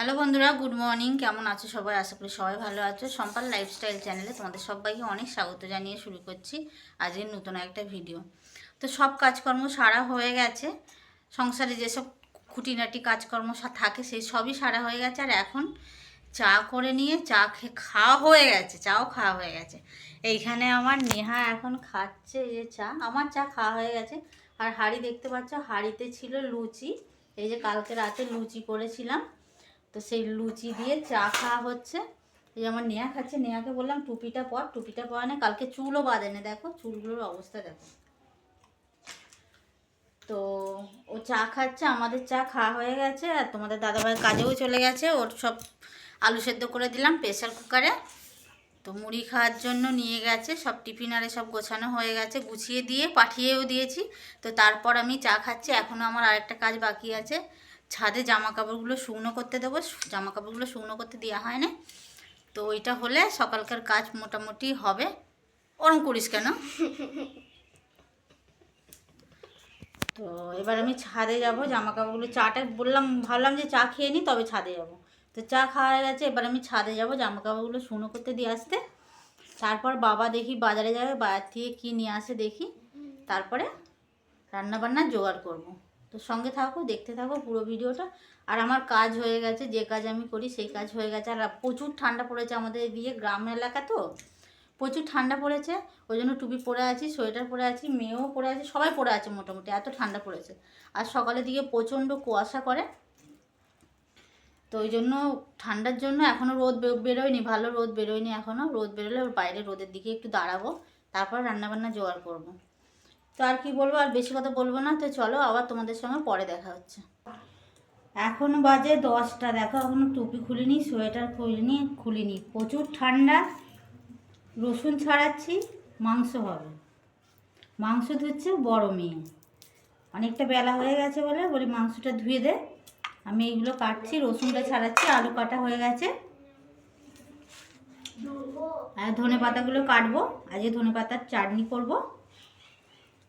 Hello বন্ধুরা, good morning. কেমন আছো সবাই? আশা করি সবাই ভালো আছো। সম্পাল লাইফস্টাইল চ্যানেলে তোমাদের সবাইকে অনেক স্বাগত জানিয়ে শুরু করছি আজকের নতুন একটা ভিডিও। তো সব কাজকর্ম সারা হয়ে গেছে। সংসারে যেসব খুঁটিনাটি কাজকর্ম থাকে সেই সবই সারা হয়ে গেছে। আর এখন চা করে নিয়ে চা খেয়ে খাওয়া হয়ে গেছে, চাও খাওয়া হয়ে গেছে। এইখানে আমার নেহা এখন খাচ্ছে যে চা। আমার চা খাওয়া হয়ে গেছে। আর হাঁড়ি দেখতে পাচ্ছ, হাঁড়িতে ছিল লুচি। এই যে কালকে রাতে লুচি করেছিলাম। তো সেই লুচি দিয়ে চা খাওয়া হচ্ছে। এই আমার নেয়া খাচ্ছে, নেয়াকে বললাম টুপিটা পর, টুপিটা পরা নেই কালকে চুলও বাঁধেনে, দেখো চুলগুলোর অবস্থা দেখো। তো ও চা খাচ্ছে, আমাদের চা খাওয়া হয়ে গেছে, আর তোমাদের দাদাভাই কাজেও চলে গেছে, ওর সব আলু সেদ্ধ করে দিলাম প্রেশার কুকারে। তো মুড়ি খাওয়ার জন্য নিয়ে গেছে, সব টিফিন আরে সব গোছানো হয়ে গেছে, গুছিয়ে দিয়ে পাঠিয়েও দিয়েছি। তো তারপর আমি চা খাচ্ছি এখনও আমার আরেকটা কাজ বাকি আছে। ছাদে জামা কাপড়গুলো শুকনো করতে দেবো। জামা কাপড়গুলো শুকনো করতে দেওয়া হয় না তো ওইটা হলে সকালকার কাজ মোটামুটি হবে। ওরম করিস কেন? তো এবার আমি ছাদে যাব জামা কাপড়গুলো চাটা বললাম, ভাবলাম যে চা খেয়ে নিই তবে ছাদে যাব। তো চা খাওয়া গেছে, এবার আমি ছাদে যাব জামা কাপড়গুলো শুকনো করতে দিয়ে আসতে। তারপর বাবা দেখি বাজারে যাবে, বাজার থেকে কী নিয়ে আসে দেখি। তারপরে রান্না বান্না জোগাড় করব। তো সঙ্গে থাকো, দেখতে থাকো পুরো ভিডিওটা। আর আমার কাজ হয়ে গেছে, যে কাজ আমি করি সেই কাজ হয়ে গেছে। আর প্রচুর ঠান্ডা পড়েছে আমাদের এদিকে গ্রাম এলাকা তো। প্রচুর ঠান্ডা পড়েছে, ওই জন্য টুপি পরে আছি, সোয়েটার পরে আছি, মেয়েও পরে আছে, সবাই পরে আছে মোটামুটি, এত ঠান্ডা পড়েছে। আর সকালের দিকে প্রচণ্ড কুয়াশা করে। তো ওই জন্য ঠান্ডার জন্য এখনও রোদ বেরোয়নি, ভালো রোদ বেরোয়নি এখনও রোদ বেরোলে ওর বাইরে রোদের দিকে একটু দাঁড়াবো, তারপর রান্নাবান্না জোগাড় করব। তো আর কি বলব, আর বেশি কথা বলব না। তো চলো আবার তোমাদের সঙ্গে পরে দেখা হচ্ছে। এখন বাজে দশটা। দেখো, এখনও টুপি খুলিনি, সোয়েটার খুলিনি খুলিনি। প্রচুর ঠান্ডা। রসুন ছাড়াচ্ছি, মাংস হবে। মাংস ধুচ্ছে বড় মেয়ে। অনেকটা বেলা হয়ে গেছে বলে বলি, মাংসটা ধুয়ে দে। আমি এইগুলো কাটছি, রসুনটা ছাড়াচ্ছি, আলু কাটা হয়ে গেছে। আর ধনে পাতাগুলো কাটবো। আজকে ধনে পাতার চাটনি করব।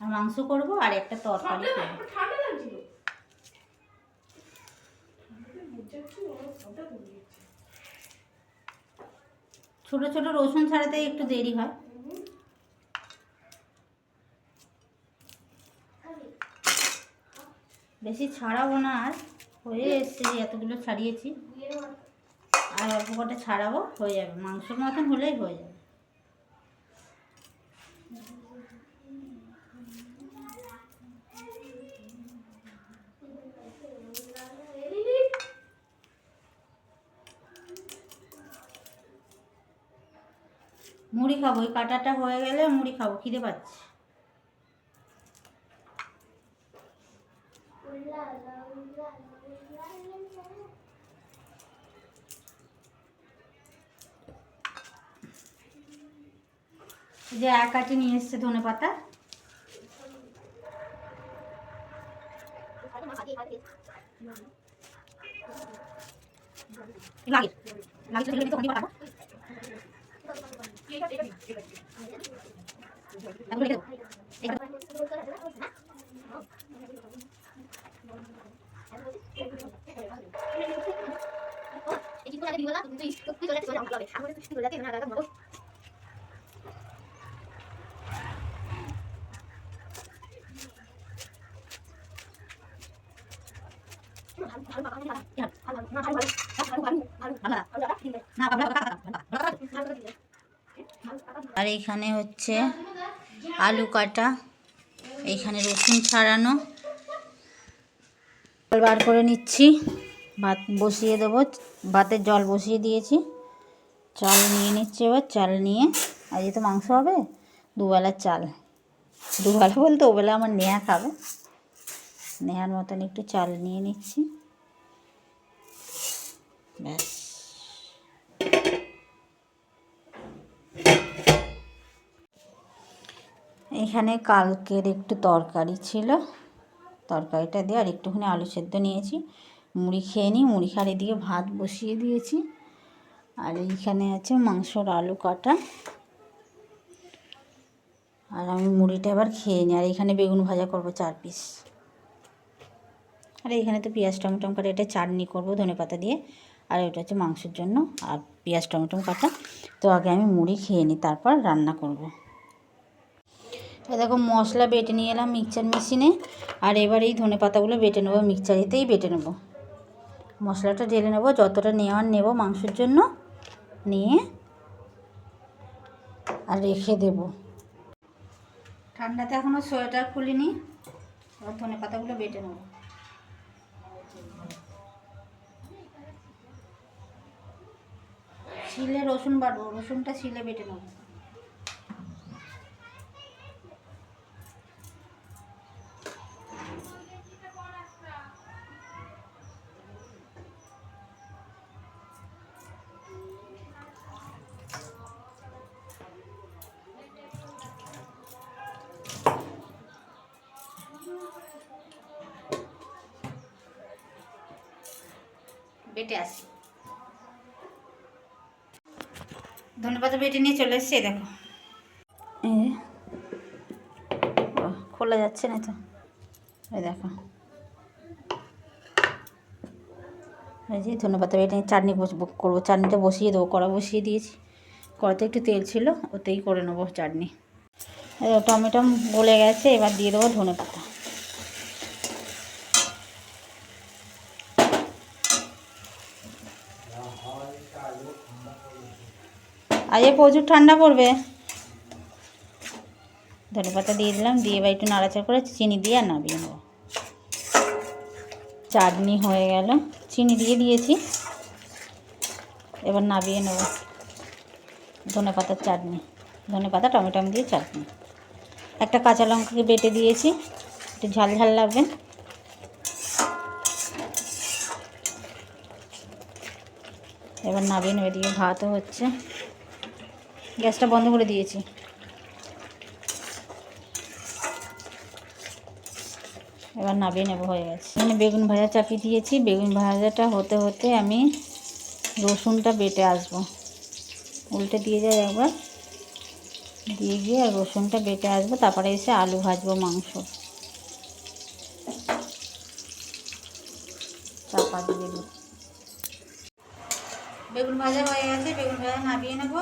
মাংস করব আর একটা তরকারি করব। ছোট ছোট রসুন ছাড়াতে একটু দেরি হয়। বেশি ছাড়াবো না আর হয়ে এসছে এতগুলো ছাড়িয়েছি। আর অল্প কটা ছাড়াবো হয়ে যাবে। মাংসর মতন হলেই হয়ে যাবে। মুড়ি খাব ওই কাটাটা হয়ে গেলে মুড়ি খাব, খিদে পাচ্ছে। যে এক কাটি নিয়ে এসছে ধনে পাতা। লাগে। লাগে ছেলে তো পাঠাবো তারপরে রেখে দেবো। এইটা- না, পাবলা, কাকা, কাকা, কাকা। আর এখানে হচ্ছে আলু কাটা এইখানে রসুন ছাড়ানো। জল বার করে নিচ্ছি, ভাত বসিয়ে দেবো, ভাতের জল বসিয়ে দিয়েছি। চাল নিয়ে নিচ্ছি এবার, চাল নিয়ে। আজকে তো মাংস হবে দুবেলার চাল। দুবেলা বলতে ওবেলা আমার নেয়া খাবে। নেয়ার মতন একটু চাল নিয়ে নিচ্ছি। ব্যাস। এখানে কালকের একটু তরকারি ছিল। তরকারিটা দিয়ে আর একটুখানি আলু সেদ্ধ নিয়েছি। মুড়ি খেয়ে নিই, মুড়ি খাড়ি দিয়ে ভাত বসিয়ে দিয়েছি। আর এইখানে আছে মাংসর আলু কাটা। আর আমি মুড়িটা এবার খেয়ে নিই। আর এখানে বেগুন ভাজা করব চার পিস। আর এখানে তো পেঁয়াজ, টমেটম করে এটা চাটনি করব ধনে পাতা দিয়ে। আর ওইটা হচ্ছে মাংসের জন্য। আর পেঁয়াজ টমেটো কাটা। তো আগে আমি মুড়ি খেয়ে নিই, তারপর রান্না করব। দেখো, মশলা বেটে নিয়ে এলাম মিক্সচার মেশিনে। আর এবার এই ধনে পাতাগুলো বেটে নেব মিক্সচারেতেই বেটে নেব। মশলাটা ঢেলে নেব, যতটা নেওয়ার নেব মাংসের জন্য, নিয়ে আর রেখে দেব। ঠান্ডাতে এখনও সোয়েটার খুলিনি ধনে পাতাগুলো বেটে নেব। শিলে রসুন বাটবো রসুনটা শিলে বেটে নেব। বেটে আসি ধনেপাতা বেটে নিয়ে চলে এসছে দেখো। খোলা যাচ্ছে না তো। এই দেখো। এই যে ধনেপাতা বেটে চাটনি করব। চাটনিটা বসিয়ে দেবো, কড়া বসিয়ে দিয়েছি। কড়াতে একটু তেল ছিল, ওতেই করে নেব চাটনি। টমেটো গলে গেছে, এবার দিয়ে দেবো ধনেপাতা। আজকে প্রচুর ঠান্ডা পড়বে। ধনে পাতা দিয়ে দিলাম, দিয়ে এবার একটু নাড়াচাড়া করে চিনি দিয়ে আর নামিয়ে নেব। চাটনি হয়ে গেল, চিনি দিয়ে দিয়েছি। এবার নামিয়ে নেব ধনে পাতার চাটনি। ধনে পাতা, টমেটো দিয়ে চাটনি। একটা কাঁচা লঙ্কাকে বেটে দিয়েছি, একটু ঝাল ঝাল লাগবে। এবার নামিয়ে নেবে দিয়ে ভাতও হচ্ছে। গ্যাসটা বন্ধ করে দিয়েছি। এবার নামিয়ে নেব হয়ে গেছে। এখানে বেগুন ভাজা চাপিয়ে দিয়েছি। বেগুন ভাজাটা হতে হতে আমি রসুনটা বেটে আসব। উল্টে দিয়ে যাই একবার। দিয়ে গিয়ে আর রসুনটা বেটে আসব। তারপরে এসে আলু ভাজবো মাংস। চাপা দিয়ে বেগুন ভাজা হয়ে গেছে। বেগুন ভাজা নামিয়ে নেব।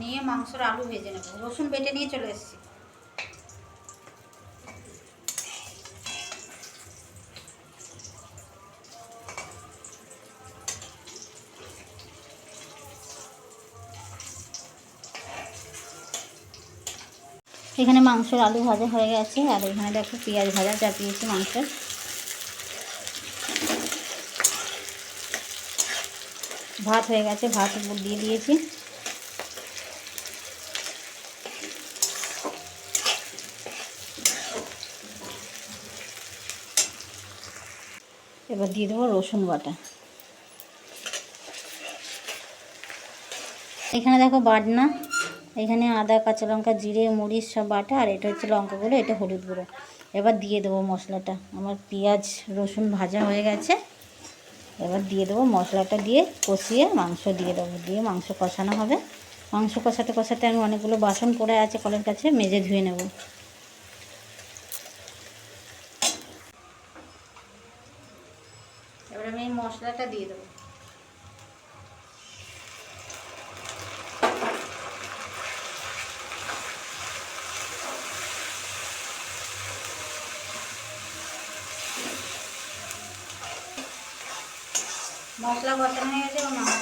নিয়ে মাংসর আলু ভেজে নেব। রসুন বেটে নিয়ে চলে এসেছি। এখানে মাংসর আলু ভাজা হয়ে গেছে, আর এখানে দেখো পেঁয়াজ ভাজা চাপিয়েছি মাংসের। ভাত হয়ে গেছে, ভাত দিয়ে দিয়েছি। এবার দিয়ে দেবো রসুন বাটা। এখানে দেখো বাটনা, এখানে আদা, কাঁচা লঙ্কা, জিরে, মরিচ, সব বাটা, আর এটা হচ্ছে লঙ্কা গুঁড়ো, এটা হলুদ গুঁড়ো। এবার দিয়ে দেবো মশলাটা, আমার পেঁয়াজ, রসুন ভাজা হয়ে গেছে। এবার দিয়ে দেবো মশলাটা দিয়ে কষিয়ে মাংস দিয়ে দেবো, দিয়ে মাংস কষানো হবে। মাংস কষাতে কষাতে আমি অনেকগুলো বাসন পড়ে আছে, কলের কাছে, মেজে ধুয়ে নেব। এবার আমি এই মশলাটা দিয়ে দেবো। মশলা বসানো হয়ে গেছে এবার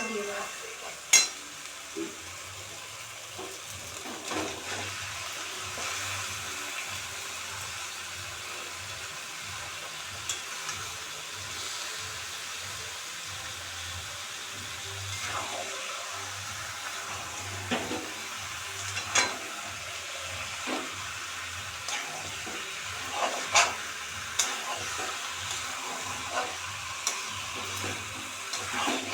Oh.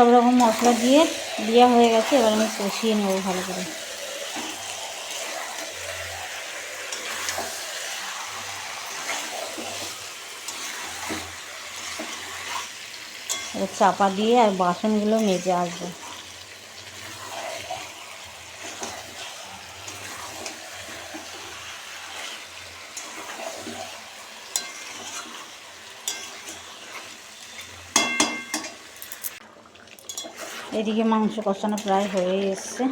সব রকম মশলা দিয়ে দেওয়া হয়ে গেছে, এবার আমি কষিয়ে নেব ভালো করে। চাপা দিয়ে আর বাসনগুলো মেজে আসব। এদিকে মাংস কষানো প্রায় হয়ে এসছে।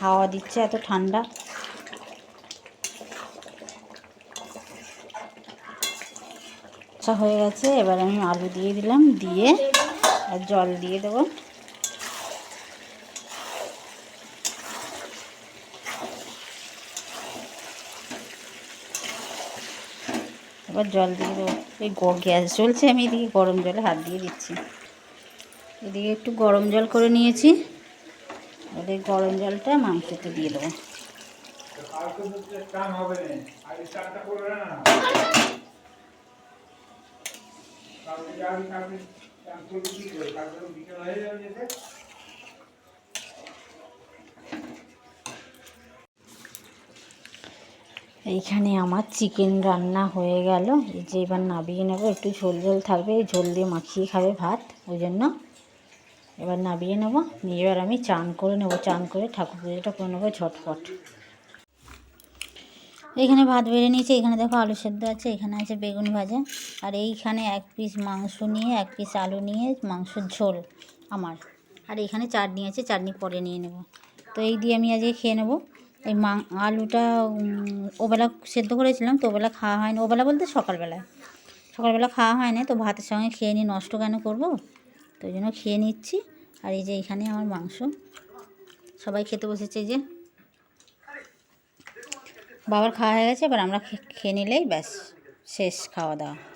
হাওয়া দিচ্ছে, এত ঠান্ডা। আচ্ছা হয়ে গেছে। এবার আমি আলু দিয়ে দিলাম, দিয়ে আর জল দিয়ে দেবো। এবার জল দিয়ে দেবো। এই গ্যাস চলছে আমি এদিকে গরম জলে হাত দিয়ে দিচ্ছি। এদিকে একটু গরম জল করে নিয়েছি। এই গরম জলটা মাংসতে দিয়ে দেবো। এইখানে আমার চিকেন রান্না হয়ে গেল। এই যে এবার নাবিয়ে নেব, একটু ঝোল ঝোল থাকবে ঝোল দিয়ে মাখিয়ে খাবে ভাত, ওই জন্য। এবার নাবিয়ে নেব, নিয়ে এবার আমি চান করে নেব, চান করে ঠাকুর পুজোটা করে নেব ঝটপট। এখানে ভাত বেড়ে নিয়েছে, এখানে দেখো আলু সেদ্ধ আছে, এখানে আছে বেগুন ভাজা, আর এইখানে এক পিস মাংস নিয়ে, এক পিস আলু নিয়ে, মাংসের ঝোল আমার। আর এখানে চাটনি আছে, চাটনি পরে নিয়ে নেব। তো এই দিয়ে আমি আজকে খেয়ে নেব। এই মা, আলুটা ওবেলা সেদ্ধ করেছিলাম, তো ওবেলা খাওয়া হয়নি, ওবেলা বলতে সকালবেলায়। সকালবেলা খাওয়া হয় না তো ভাতের সঙ্গে খেয়ে নিই নষ্ট কেন করব? তো জন্য খেয়ে নিচ্ছি। আর এই যে এখানে আমার মাংস। সবাই খেতে বসেছে যে। বাবার খাওয়া হয়ে গেছে, এবার আমরা খেয়ে নিলেই ব্যাস, শেষ খাওয়া দাওয়া।